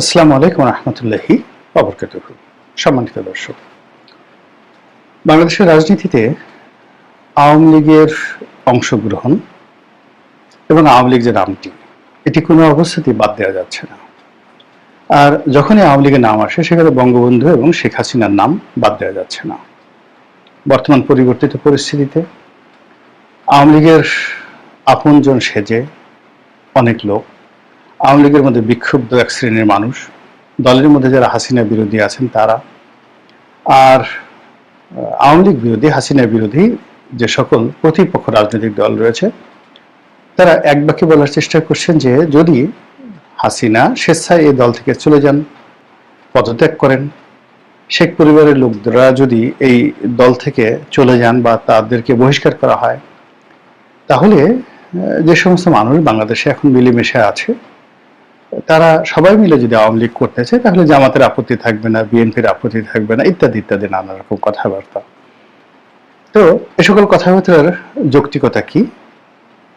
আসসালামু আলাইকুম রহমতুল্লাহি অবরকাত সম্মানিত দর্শক, বাংলাদেশের রাজনীতিতে আওয়ামী লীগের অংশগ্রহণ এবং আওয়ামী লীগ যে নামটি, এটি কোনো অবস্থাতেই বাদ দেওয়া যাচ্ছে না। আর যখনই আওয়ামী লীগের নাম আসে, সেখানে বঙ্গবন্ধু এবং শেখ হাসিনার নাম বাদ দেওয়া যাচ্ছে না। বর্তমান পরিবর্তিত পরিস্থিতিতে আওয়ামী লীগের আপনজন সেজে অনেক লোক আওয়ামী লীগের মধ্যে বিক্ষুব্ধ এক শ্রেণির মানুষ। দলের মধ্যে যারা হাসিনা বিরোধী আছেন তারা। আর আওয়ামী লীগ বিরোধী হাসিনা বিরোধী যে সকল প্রতিপক্ষ রাজনৈতিক দল রয়েছে, তারা এক বাক্যে বলার চেষ্টা করছেন যে যদি হাসিনা স্বেচ্ছায় এই দল থেকে চলে যান, পদত্যাগ করেন, শেখ পরিবারের লোকরা যদি এই দল থেকে চলে যান বা তাদেরকে বহিষ্কার করা হয়, তাহলে যে সমস্ত মানুষ বাংলাদেশে এখন মিলেমিশে আছে তারা সবাই মিলে যদি আওয়ামী লীগ করতে চায়, তাহলে জামাতের আপত্তি থাকবে না, বিএনপির আপত্তি থাকবে না, ইত্যাদি ইত্যাদি, নানা রকম কথাবার্তা। তো এ সকল কথাবার্তার যৌক্তিকতা কি?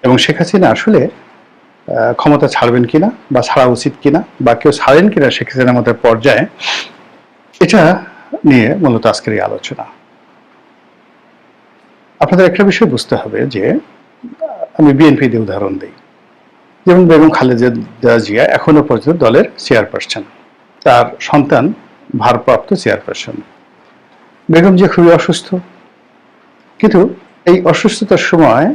এবং শেখ হাসিনা আসলে ক্ষমতা ছাড়বেন কিনা বা ছাড়া উচিত কিনা, বা কেউ ছাড়েন কিনা শেখ হাসিনার মতো পর্যায়ে, এটা নিয়ে মূলত আজকের এই আলোচনা। আপনাদের একটা বিষয় বুঝতে হবে যে, আমি বিএনপি দিয়ে উদাহরণ দিই। যেমন বেগম খালেদা জিয়া এখনও পর্যন্ত দলের চেয়ারপারসন। তার সন্তান ভারপ্রাপ্ত চেয়ারপারসন। বেগম জিয়া খুবই অসুস্থ। কিন্তু এই অসুস্থতার সময়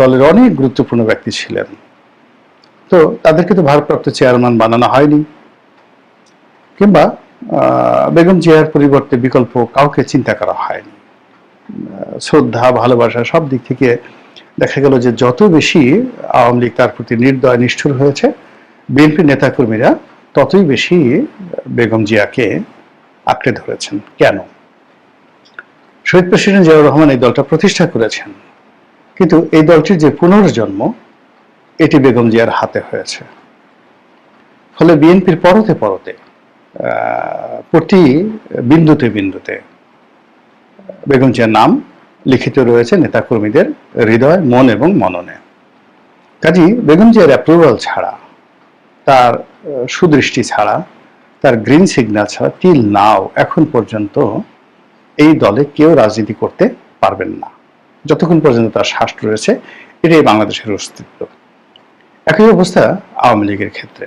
দলের অনেক গুরুত্বপূর্ণ ব্যক্তি ছিলেন। তো তাদেরকে তো ভারপ্রাপ্ত চেয়ারম্যান বানানো হয়নি। কিংবা বেগম জিয়ার পরিবর্তে বিকল্প কাউকে চিন্তা করা হয়নি। শ্রদ্ধা, ভালোবাসা সব দিক থেকে দেখা গেল যে যত বেশি আওয়ামী লীগ তার প্রতি নির্দয়, নিষ্ঠুর হয়েছে বিএনপি নেতাকর্মীরা ততই বেশি বেগম জিয়াকে আঁকড়ে ধরেছেন। কেন? শহীদ প্রেসিডেন্ট জিয়াউর রহমান এই দলটা প্রতিষ্ঠা করেছেন। কিন্তু এই দলটির যে পুনর্জন্ম, এটি বেগম জিয়ার হাতে হয়েছে। ফলে বিএনপির পরতে পরতে প্রতি বিন্দুতে বিন্দুতে বেগম জিয়ার নাম লিখিত রয়েছে নেতাকর্মীদের হৃদয়, মন এবং মননে। কাজী বেগম জিয়ার অ্যাপ্রুভাল ছাড়া, তার সুদৃষ্টি ছাড়া, তার গ্রিন সিগন্যাল ছাড়া তিল নাও এখন পর্যন্ত এই দলে কেউ রাজনীতি করতে পারবেন না। যতক্ষণ পর্যন্ত তার শ্বাস রয়েছে, এটাই বাংলাদেশের অস্তিত্ব। একই অবস্থা আওয়ামী লীগের ক্ষেত্রে।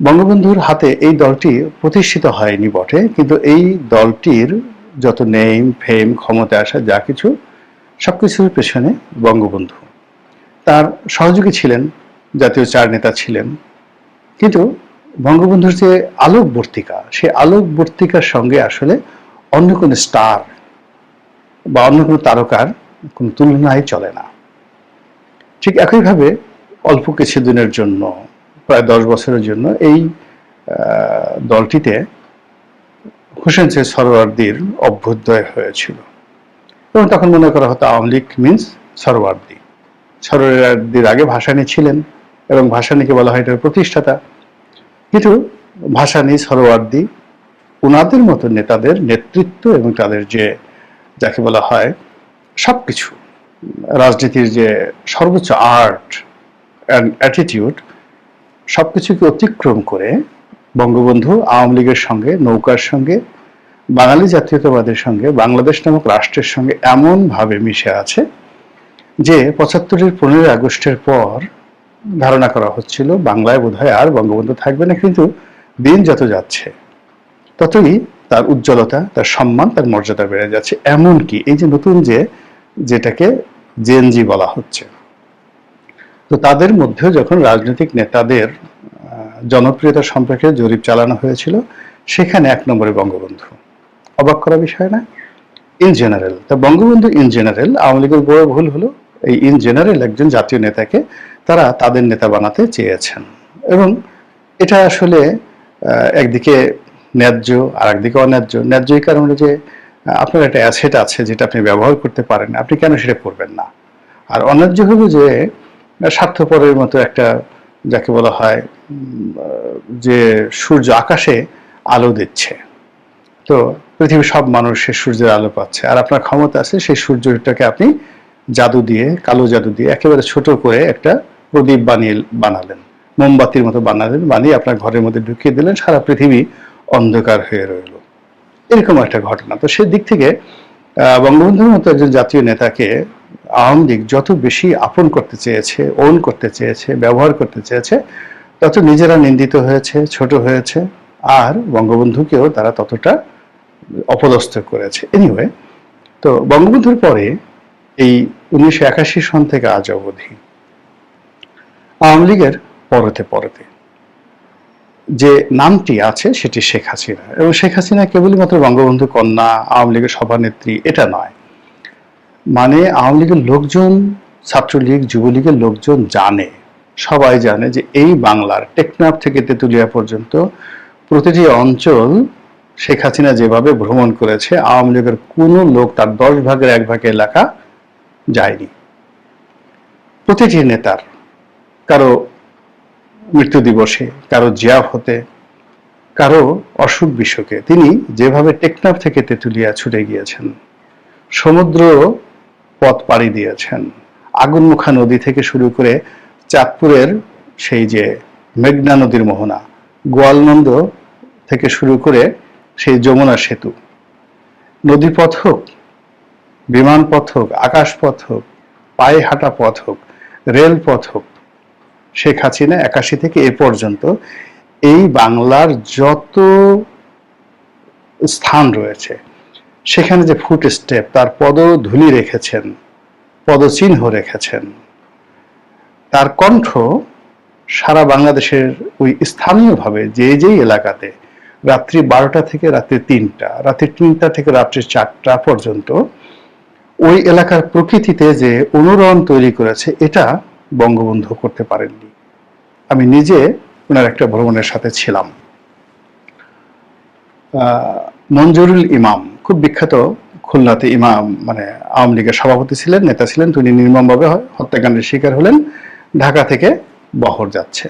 বঙ্গবন্ধুর হাতে এই দলটি প্রতিষ্ঠিত হয়নি বটে, কিন্তু এই দলটির যত নেম ফেম ক্ষমতা আসা যা কিছু, সবকিছুর পেছনে বঙ্গবন্ধু। তার সহযোগী ছিলেন, জাতীয় চার নেতা ছিলেন। কিন্তু বঙ্গবন্ধুর যে আলোকবর্তিকা সেই আলোকবর্তিকার সঙ্গে আসলে অন্য কোনো স্টার বা অন্য কোনো তারকার কোনো তুলনায় চলে না। ঠিক একইভাবে অল্প কিছুদিনের জন্য, প্রায় দশ বছরের জন্য এই দলটিতে হোসেন সে সরোয়ার্দির অভ্যুদয় হয়েছিল। এবং তখন মনে করা হতো আওয়ামী লীগ মিন্স সরোয়ার্দি সরোয়ার্দির আগে ভাসানী ছিলেন এবং ভাসানীকে বলা হয় এটার প্রতিষ্ঠাতা। কিন্তু ভাসানী সরোয়ার্দি ওনাদের মতো নেতাদের নেতৃত্ব এবং তাদের যে, যাকে বলা হয় সবকিছু, রাজনীতির যে সর্বোচ্চ আর্ট অ্যান্ড অ্যাটিটিউড সব কিছুকে অতিক্রম করে বঙ্গবন্ধু আওয়ামী লীগের সঙ্গে, নৌকার সঙ্গে বাঙালি জাতীয়তাবাদের সঙ্গে বাংলাদেশ নামক রাষ্ট্রের সঙ্গে এমনভাবে মিশে আছে যে পঁচাত্তরের পনেরোই আগস্টের পর ধারণা করা হচ্ছিল বাংলায় বোধহয় আর বঙ্গবন্ধু থাকবে না, কিন্তু দিন যত যাচ্ছে, ততই তার উজ্জ্বলতা, তার সম্মান, তার মর্যাদা বেড়ে যাচ্ছে। এমনকি এই যে নতুন যে, যেটাকে জেএনজি বলা হচ্ছে, তো তাদের মধ্যেও যখন রাজনৈতিক নেতাদের জনপ্রিয়তা সম্পর্কে জরিপ চালানো হয়েছিল, সেখানে এক নম্বরে বঙ্গবন্ধু। অবাক করা বিষয় না? ইন জেনারেল তা বঙ্গবন্ধু ইন জেনারেল আওয়ামী লীগের বড় ভুল হলো, এই ইন জেনারেল একজন জাতীয় নেতাকে তারা তাদের নেতা বানাতে চেয়েছেন। এবং এটা আসলে একদিকে ন্যায্য আর একদিকে অন্যায্য। ন্যায্য এই কারণে যে, আপনার একটা অ্যাসেট আছে যেটা আপনি ব্যবহার করতে পারেন, আপনি কেন সেটা করবেন না? আর অন্যায্য হলো যে, স্বার্থপরের মতো একটা, যাকে বলা হয় যে সূর্য আকাশে আলো দিচ্ছে। তো পৃথিবীর সব মানুষ সে সূর্যের আলো পাচ্ছে। আর আপনার ক্ষমতা আছে সেই সূর্যটাকে আপনি জাদু দিয়ে, কালো জাদু দিয়ে একেবারে ছোট করে একটা প্রদীপ বানিয়ে বানালেন। মোমবাতির মতো বানালেন, বানিয়ে আপনার ঘরের মধ্যে ঢুকিয়ে দিলেন, সারা পৃথিবী অন্ধকার হয়ে রইল। এরকম একটা ঘটনা। তো সেই দিক থেকে বঙ্গবন্ধুর মতো একজন জাতীয় নেতাকে আওয়ামী লীগ যত বেশি আপন করতে চেয়েছে, ওন করতে চেয়েছে, ব্যবহার করতে চেয়েছে, তত নিজেরা নিন্দিত হয়েছে, ছোট হয়েছে। আর বঙ্গবন্ধুকেও তারা ততটা অপদস্থ করেছে। এনিওয়ে তো বঙ্গবন্ধুর পরে এই উনিশশো একাশি সন থেকে আজ অবধি আওয়ামী লীগের পরতে পরতে যে নামটি আছে সেটি শেখ হাসিনা। এবং শেখ হাসিনা কেবলই মাত্র বঙ্গবন্ধু কন্যা, আওয়ামী লীগের সভানেত্রী, এটা নয়। মানে আওয়ামী লীগের লোকজন, ছাত্রলীগ, যুবলীগের লোকজন জানে, সবাই জানে যে এই বাংলার টেকনাফ থেকে তেঁতুলিয়া পর্যন্ত প্রতিটি অঞ্চল শেখ হাসিনা যেভাবে ভ্রমণ করেছে, আওয়ামী লীগের কোনো লোক তার দশ ভাগের এক ভাগ এলাকা যায়নি। প্রতিটি নেতার, কারও মৃত্যু দিবসে, কারও জিয়াফ হতে, কারও অসুখ বিসুখে তিনি যেভাবে টেকনাফ থেকে তেঁতুলিয়া ছুটে গিয়েছেন, সমুদ্র পথ পাড়ি দিয়েছেন, আগুনমুখা নদী থেকে শুরু করে চাঁদপুরের সেই যে মেঘনা নদীর মোহনা, গোয়ালনন্দ থেকে শুরু করে সেই যমুনা সেতু। নদী পথ হোক, বিমান পথ হোক, আকাশ পথ হোক, পায়ে হাঁটা পথ হোক, রেল পথ হোক, শেখ হাসিনা একাশি থেকে এ পর্যন্ত এই বাংলার যত স্থান রয়েছে, সেখানে যে ফুট স্টেপ তার পদধূলি রেখেছেন, পদচিহ্ন রেখেছেন, তার কণ্ঠ সারা বাংলাদেশের ওই স্থানীয়ভাবে যে যেই এলাকাতে রাত্রি বারোটা থেকে রাত্রি তিনটা রাত্রি তিনটা থেকে রাত্রি চারটা পর্যন্ত ওই এলাকার প্রকৃতিতে যে অনুরণ তৈরি করেছে, এটা বঙ্গবন্ধু করতে পারেননি। আমি নিজে ওনার একটা ভ্রমণের সাথে ছিলাম। মঞ্জুরুল ইমাম, খুব বিখ্যাত খুলনাতে ইমাম মানে আওয়ামী লীগের সভাপতি ছিলেন, নেতা ছিলেন, তিনি নির্মমভাবে হত্যাকাণ্ডের শিকার হলেন, ঢাকা থেকে বহর যাচ্ছে।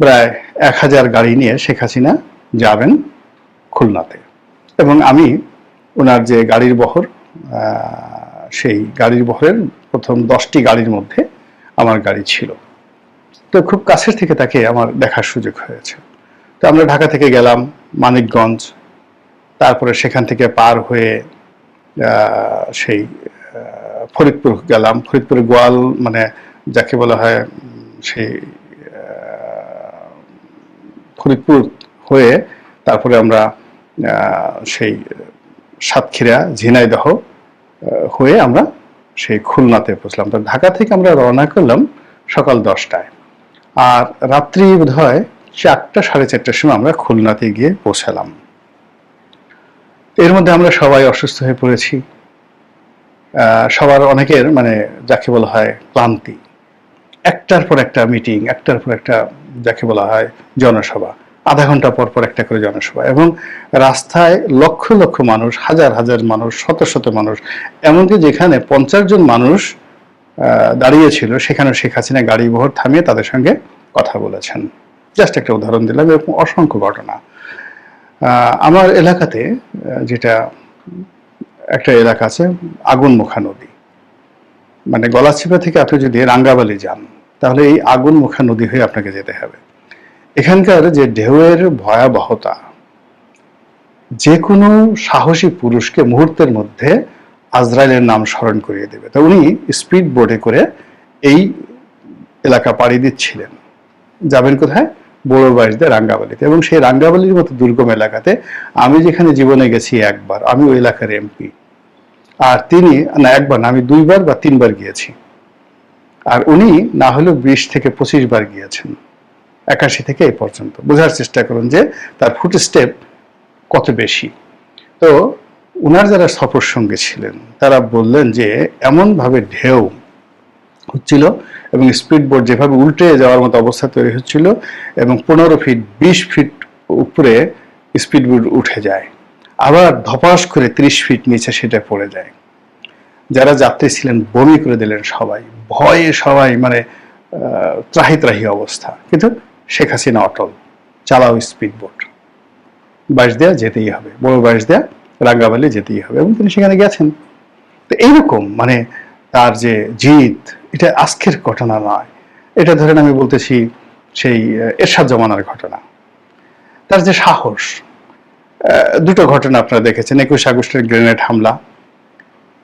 প্রায় এক হাজার গাড়ি নিয়ে শেখ হাসিনা যাবেন খুলনাতে। এবং আমি ওনার যে গাড়ির বহর সেই গাড়ির বহরের প্রথম দশটি গাড়ির মধ্যে আমার গাড়ি ছিল। তো খুব কাছের থেকে তাকে আমার দেখার সুযোগ হয়েছে। তো আমরা ঢাকা থেকে গেলাম, মানিকগঞ্জ, তারপরে সেখান থেকে পার হয়ে সেই ফরিদপুর গেলাম। ফরিদপুরে গোয়াল মানে যাকে বলা হয় সেই ফরিদপুর হয়ে তারপরে আমরা সেই সাতক্ষীরা ঝিনাইদহ হয়ে আমরা সেই খুলনাতে পৌঁছলাম। তো ঢাকা থেকে আমরা রওনা করলাম সকাল দশটায়। আর রাত্রি বোধ হয় চারটা সাড়ে চারটার সময় আমরা খুলনাতে গিয়ে পৌঁছালাম। এর মধ্যে আমরা সবাই অসুস্থ হয়ে পড়েছি। সবার অনেকের মানে যাকে বলা হয় ক্লান্তি। একটার পর একটা মিটিং, একটার পর একটা যাকে বলা হয় জনসভা। আধা ঘণ্টা পর পর একটা করে জনসভা এবং রাস্তায় লক্ষ লক্ষ মানুষ, হাজার হাজার মানুষ, শত শত মানুষ, এমনকি যেখানে পঞ্চাশ জন মানুষ দাঁড়িয়েছিল সেখানে শেখ হাসিনা গাড়ি বহর থামিয়ে তাদের সঙ্গে কথা বলেছেন। জাস্ট একটা উদাহরণ দিলাম এরকম অসংখ্য ঘটনা। আমার এলাকাতে যেটা একটা এলাকা আছে, আগুনমুখা নদী। মানে গলাচিপা থেকে আপনি যদি রাঙ্গাবালি যান, তাহলে এই আগুনমুখা নদী হয়ে আপনাকে যেতে হবে। এখানকার যে ঢেউয়ের ভয়াবহতা, যে কোনো সাহসী পুরুষকে মুহূর্তের মধ্যে আজরাইলের নাম স্মরণ করিয়ে দেবে। তো উনি স্পিড বোর্ডে করে এই এলাকা পাড়ি দিচ্ছিলেন। যাবেন কোথায়? বড় বাড়িতে রাঙ্গাবালিতে। এবং সেই রাঙ্গাবালির মতো দুর্গম এলাকাতে আমি যেখানে জীবনে গেছি একবার, আমি ওই এলাকার এমপি। আর তিনি, না, একবার আমি দুইবার বা তিনবার গিয়েছি। আর উনি না হলেও বিশ থেকে পঁচিশ বার গিয়েছেন। একাশি থেকে এই পর্যন্ত। বোঝার চেষ্টা করুন যে তার ফুট স্টেপ কত বেশি। তো উনার যারা সফর সঙ্গে ছিলেন, তারা বললেন যে এমনভাবে ঢেউ হচ্ছিল এবং স্পিড বোর্ড যেভাবে উল্টে যাওয়ার মতো অবস্থা তৈরি হচ্ছিল এবং পনেরো ফিট বিশ ফিট উপরে স্পিড বোর্ড উঠে যায়। আবার ধপাস করে ত্রিশ ফিট নিচে সেটা পড়ে যায়। যারা যাত্রী ছিলেন, বমি করে দিলেন সবাই। ভয়ে সবাই মানে ত্রাহি ত্রাহি অবস্থা। কিন্তু শেখ হাসিনা অটল, চালাও স্পিড বোট বাইশ দেয়া যেতেই হবে, বড় বাইশ দেয়া রাঙ্গাবালি যেতেই হবে এবং তিনি সেখানে গেছেন। তো এইরকম মানে তার যে জিত এটা আজকের ঘটনা নয়। এটা ধরেন আমি বলতেছি সেই এরশাদ জমানার ঘটনা। তার যে সাহস দুটো ঘটনা আপনারা দেখেছেন। একুশ আগস্টের গ্রেনেড হামলা,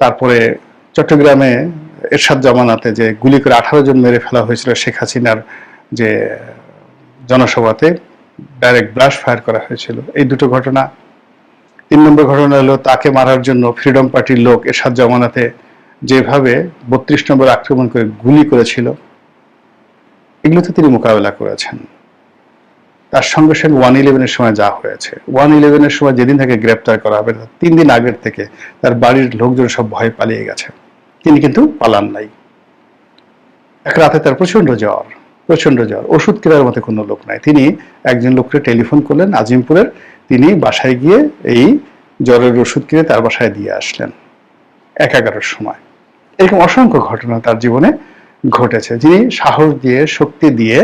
তারপরে চট্টগ্রামে এরশাদ জমানাতে যে গুলি করে আঠারো জন মেরে ফেলা হয়েছিল শেখ হাসিনার যে জনসভাতে ডাইরেক্ট ব্লাশ ফায়ার করা হয়েছিল। এই দুটো ঘটনা, তিন নম্বর ঘটনা হলো তাকে মারার জন্য ফ্রিডম পার্টির লোক এরশাদ জমানাতে যেভাবে বত্রিশ নম্বর আক্রমণ করে গুলি করেছিল, এগুলোতে তিনি মোকাবেলা করেছেন। তার সঙ্গে সঙ্গে ওয়ান ইলেভেনের সময় যা হয়েছে। ওয়ান ইলেভেনের সময় যেদিন তাকে গ্রেপ্তার করা হবে তিন দিন আগের থেকে তার বাড়ির লোকজন সব ভয় পালিয়ে গেছে। তিনি কিন্তু পালান নাই। এক রাতে তার প্রচণ্ড জ্বর। প্রচণ্ড জ্বর। ওষুধ কেনার মতো কোনো লোক নাই। তিনি একজন লোককে টেলিফোন করলেন আজিমপুরের। তিনি বাসায় গিয়ে এই জ্বরের ওষুধ কিনে তার বাসায় দিয়ে আসলেন। এক এগারোর সময়। এরকম অসংখ্য ঘটনা তার জীবনে ঘটেছে। যিনি সাহস দিয়ে, শক্তি দিয়ে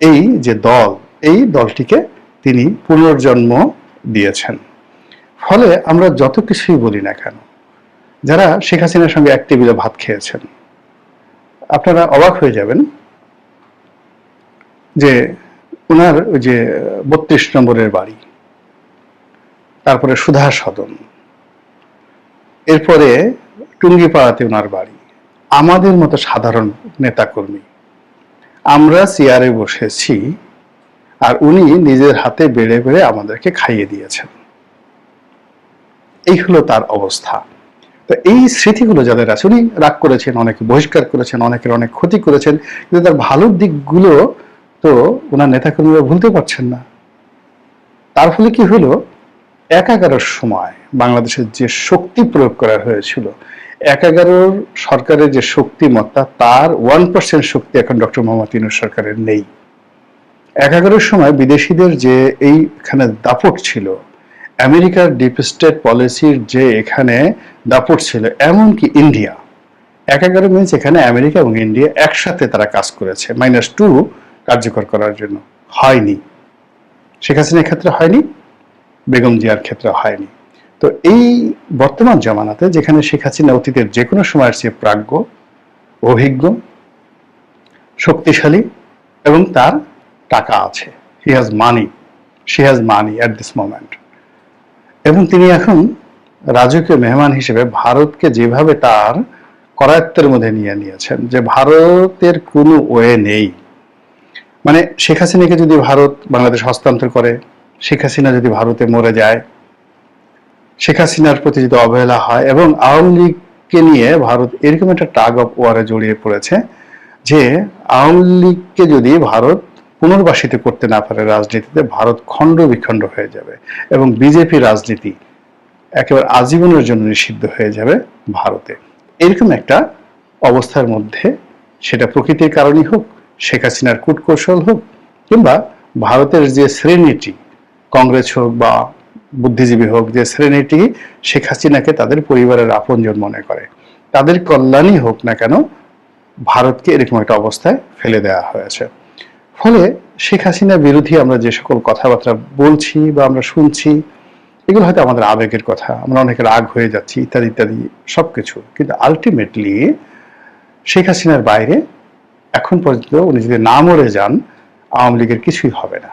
এই যে দল, এই দলটিকে তিনি পুনর্জন্ম দিয়েছেন। ফলে আমরা যত কিছুই বলি না কেন, যারা শেখ হাসিনার সঙ্গে এক টেবিলে ভাত খেয়েছেন, আপনারা অবাক হয়ে যাবেন যে ওনার ওই যে বত্রিশ নম্বরের বাড়ি, তারপরে সুধা সদন এরপরে টুঙ্গিপাড়াতে ওনার বাড়ি। আমাদের মতো সাধারণ নেতাকর্মী, আমরা চেয়ারে বসেছি আর উনি নিজের হাতে বেড়ে বেড়ে আমাদেরকে খাইয়ে দিয়েছেন। এই হলো তার অবস্থা। তো এই স্মৃতিগুলো যাদের আছে, উনি রাগ করেছেন, অনেকে বহিষ্কার করেছেন, অনেকের অনেক ক্ষতি করেছেন, কিন্তু তার ভালো দিকগুলো তো ওনার নেতাকর্মীরা ভুলতে পারছেন না। তার ফলে কি হলো? এক এগারোর সময় বাংলাদেশের যে শক্তি প্রয়োগ করা হয়েছিল এক এগারোর সরকারের যে শক্তিমত্তা, তার ওয়ান পার্সেন্ট শক্তি এখন ডক্টর মোহাম্মদ ইউনুস সরকারের নেই। এক এগারোর সময় বিদেশিদের যে এইখানে দাপট ছিল, আমেরিকার ডিপ স্টেট পলিসির যে এখানে দাপট ছিল, এমনকি ইন্ডিয়া। এক এগারো মিনস এখানে আমেরিকা এবং ইন্ডিয়া একসাথে তারা কাজ করেছে মাইনাস টু কার্যকর করার জন্য হয়নি। শেখ হাসিনার ক্ষেত্রে হয়নি, বেগম জিয়ার ক্ষেত্রে হয়নি। তো এই বর্তমান জামানাতে যেখানে শেখ হাসিনা অতীতের যে কোনো সময়ের চেয়ে প্রাজ্ঞ, অভিজ্ঞ, শক্তিশালী এবং তার টাকা আছে। He has money she has money at this moment এবং তিনি এখন রাজকীয় মেহমান হিসেবে ভারতকে যেভাবে তার করায়ত্তের মধ্যে নিয়ে নিয়েছেন, যে ভারতের কোনো ওয়ে নেই। মানে শেখ হাসিনাকে যদি ভারত বাংলাদেশ হস্তান্তর করে, শেখ হাসিনা যদি ভারতে মরে যায়, শেখ হাসিনার প্রতি যদি অবহেলা হয় এবং আওয়ামী লীগকে নিয়ে ভারত এরকম একটা টাগ অফ ওয়ারে জড়িয়ে পড়েছে যে আওয়ামী লীগকে যদি ভারত পুনর্বাসিত করতে না পারে রাজনীতিতে, ভারত খণ্ড বিখণ্ড হয়ে যাবে এবং বিজেপি রাজনীতি একেবারে আজীবনের জন্য নিষিদ্ধ হয়ে যাবে ভারতে। এরকম একটা অবস্থার মধ্যে সেটা প্রকৃতির কারণেই হোক শেখ হাসিনার কূটকৌশল হোক কিংবা ভারতের যে শ্রেণীটি, কংগ্রেস হোক বা বুদ্ধিজীবী হোক, যে শ্রেণীটি শেখ হাসিনাকে তাদের পরিবারের আপনজন মনে করে। তাদের কল্যাণই হোক না কেন, ভারতকে এরকম একটা অবস্থায় ফেলে দেওয়া হয়েছে। ফলে শেখ হাসিনা বিরোধী আমরা যে সকল কথাবার্তা বলছি বা আমরা শুনছি, এগুলো হয়তো আমাদের আবেগের কথা, আমরা অনেক রাগ হয়ে যাচ্ছি, ইত্যাদি ইত্যাদি, সবকিছু। কিন্তু আলটিমেটলি শেখ হাসিনার বাইরে এখন পর্যন্ত উনি যদি না মরে যান, আওয়ামী লীগের কিছুই হবে না।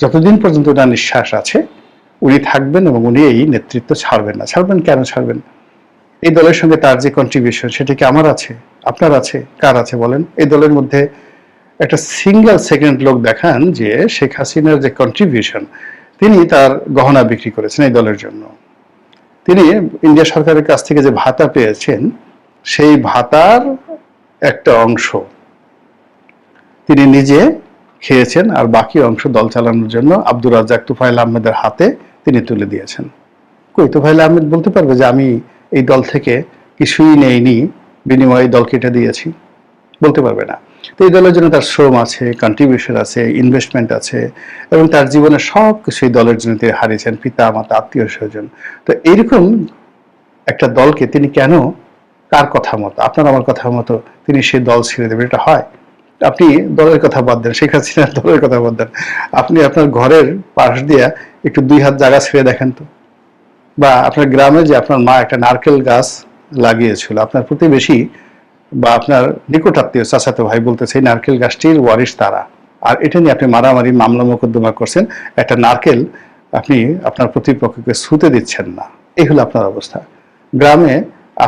যতদিন পর্যন্ত ওনার নিঃশ্বাস আছে, উনি থাকবেন এবং উনি এই নেতৃত্ব ছাড়বেন না। ছাড়বেন কেন ছাড়বেন? এই দলের সঙ্গে তার যে কন্ট্রিবিউশন সেটা কি আমার আছে? আপনার আছে? কার আছে বলেন? এই দলের মধ্যে একটা সিঙ্গেল সেকেন্ড লোক দেখান যে শেখ হাসিনার যে কন্ট্রিবিউশন তিনি তার গহনা বিক্রি করেছেন এই দলের জন্য। তিনি ইন্ডিয়া সরকারের কাছ থেকে যে ভাতা পেয়েছেন, সেই ভাতার একটা অংশ তিনি নিজে খেয়েছেন আর বাকি অংশ দল চালানোর জন্য আব্দুর রাজ্জাক তুফাইল আহমেদের হাতে তিনি তুলে দিয়েছেন। কই তুফাইল আহমেদ বলতে পারবে যে আমি এই দল থেকে কিছুই নেইনি, বিনিময়ে দল কেটে দিয়েছি? বলতে পারবে না। তো এই দলের জন্য তার শ্রম আছে কন্ট্রিবিউশন আছে ইনভেস্টমেন্ট আছে এবং তার জীবনে সব কিছু এই দলের জন্য তিনি হারিয়েছেন, পিতা, মাতা, আত্মীয় স্বজন। তো এইরকম একটা দলকে তিনি কেন, কার কথা মতো, আপনার আমার কথা মতো তিনি সেই দল ছেড়ে দেবেন, এটা হয়? আপনি দলের কথা বাদ দেন, শেখ হাসিনার দলের কথা বাদ দেন। আপনি আপনার ঘরের পাশ দিয়ে একটু দুই হাত জায়গা ছেড়ে দেখেন তো। বা আপনার গ্রামে যে আপনার মা একটা নারকেল গাছ লাগিয়েছিল, আপনার প্রতিবেশী বা আপনার নিকট আত্মীয় চাচাতো ভাই বলতেছে, এই নারকেল গাছটির ওয়ারিশ তারা। আর এটা নিয়ে আপনি মারামারি, মামলা মোকদ্দমা করছেন, একটা নারকেল আপনি আপনার প্রতিপক্ষকে ছুতে দিচ্ছেন না। এই হলো আপনার অবস্থা। গ্রামে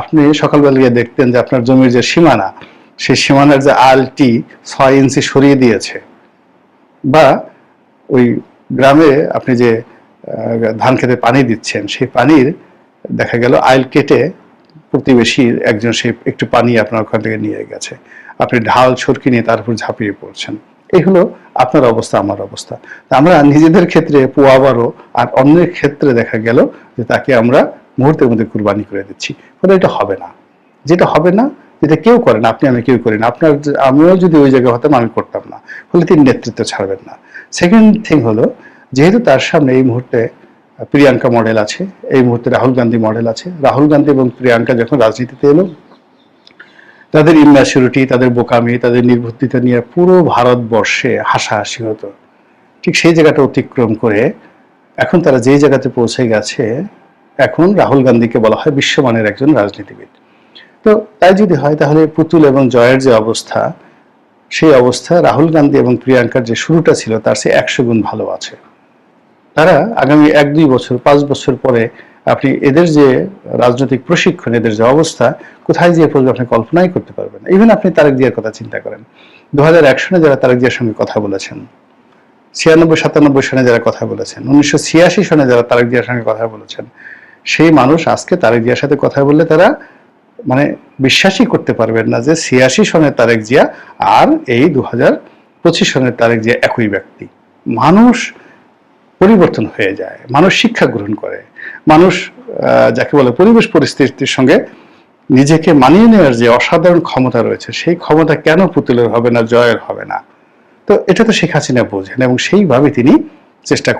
আপনি সকালবেলা গিয়ে দেখতেন যে আপনার জমির যে সীমানা সেই সীমানার যে আলটি ছয় ইঞ্চি সরিয়ে দিয়েছে। বা ওই গ্রামে আপনি যে ধান খেতে পানি দিচ্ছেন, সেই পানির দেখা গেল আইল কেটে প্রতিবেশীর একজন সে একটু পানি আপনার ওখান থেকে নিয়ে গেছে। আপনি ঢাল ছড়কি নিয়ে তার উপর ঝাঁপিয়ে পড়ছেন। এই হলো আপনার অবস্থা, আমার অবস্থা। আমরা নিজেদের ক্ষেত্রে পোয়াবারও আর অন্যের ক্ষেত্রে দেখা গেল যে তাকে আমরা মুহূর্তের মধ্যে কুরবানি করে দিচ্ছি। ফলে এটা হবে না। যেটা হবে না যেটা কেউ করে না, আপনি আমি কেউ করি না। আপনার আমিও যদি ওই জায়গায় হতাম, আমি করতাম না। ফলে তিনি নেতৃত্ব ছাড়বেন না। সেকেন্ড থিং হলো, যেহেতু তার সামনে এই মুহূর্তে প্রিয়াঙ্কা মডেল আছে, এই মুহূর্তে রাহুল গান্ধী মডেল আছে। রাহুল গান্ধী এবং প্রিয়াঙ্কা যখন রাজনীতিতে এলো, তাদের ইম্যাচুরিটি, তাদের বোকামি, তাদের নির্বুদ্ধিতা নিয়ে পুরো ভারতবর্ষে হাসাহাসি হতো। ঠিক সেই জায়গাটা অতিক্রম করে, এখন তারা যে জায়গাতে পৌঁছে গেছে, এখন রাহুল গান্ধীকে বলা হয় বিশ্বমানের একজন রাজনীতিবিদ। তো তাই যদি হয়, তাহলে পুতুল এবং জয়ের যে অবস্থা, সেই অবস্থা রাহুল গান্ধী এবং প্রিয়াঙ্কার যে শুরুটা ছিল, তার সে একশো গুণ ভালো আছে। তারা আগামী এক, দুই বছর, পাঁচ বছর পরে আপনি এদের যে রাজনৈতিক প্রশিক্ষণ, এদের যে অবস্থা, কোথায় গিয়ে পড়বে আপনি কল্পনাই করতে পারবেন ইভেন আপনি তারেক জিয়ার কথা চিন্তা করেন। দু হাজার এক সনে যারা তারেক জিয়ার সঙ্গে কথা বলেছেন, ছিয়ানব্বই, সাতানব্বই সনে যারা কথা বলেছেন, উনিশশো ছিয়াশি সনে যারা তারেক জিয়ার সঙ্গে কথা বলেছেন, সেই মানুষ আজকে তারেক জিয়ার সাথে কথা বললে তারা মানে বিশ্বাসই করতে পারবেন না যে ছিয়াশি সনের তারেক জিয়া আর এই দু হাজার পঁচিশ সনের তারেক জিয়া একই ব্যক্তি। মানুষ পরিবর্তন হয়ে যায়, মানুষ শিক্ষা গ্রহণ করে, মানুষ যাকে বলে পরিবেশ পরিস্থিতির সঙ্গে নিজেকে মানিয়ে নেওয়ার যে অসাধারণ ক্ষমতা রয়েছে, সেই ক্ষমতা কেন পুতুলের হবে না, জয়ের হবে না? তো এটা তো শেখ হাসিনা বোঝেন এবং সেইভাবে তিনি চেষ্টা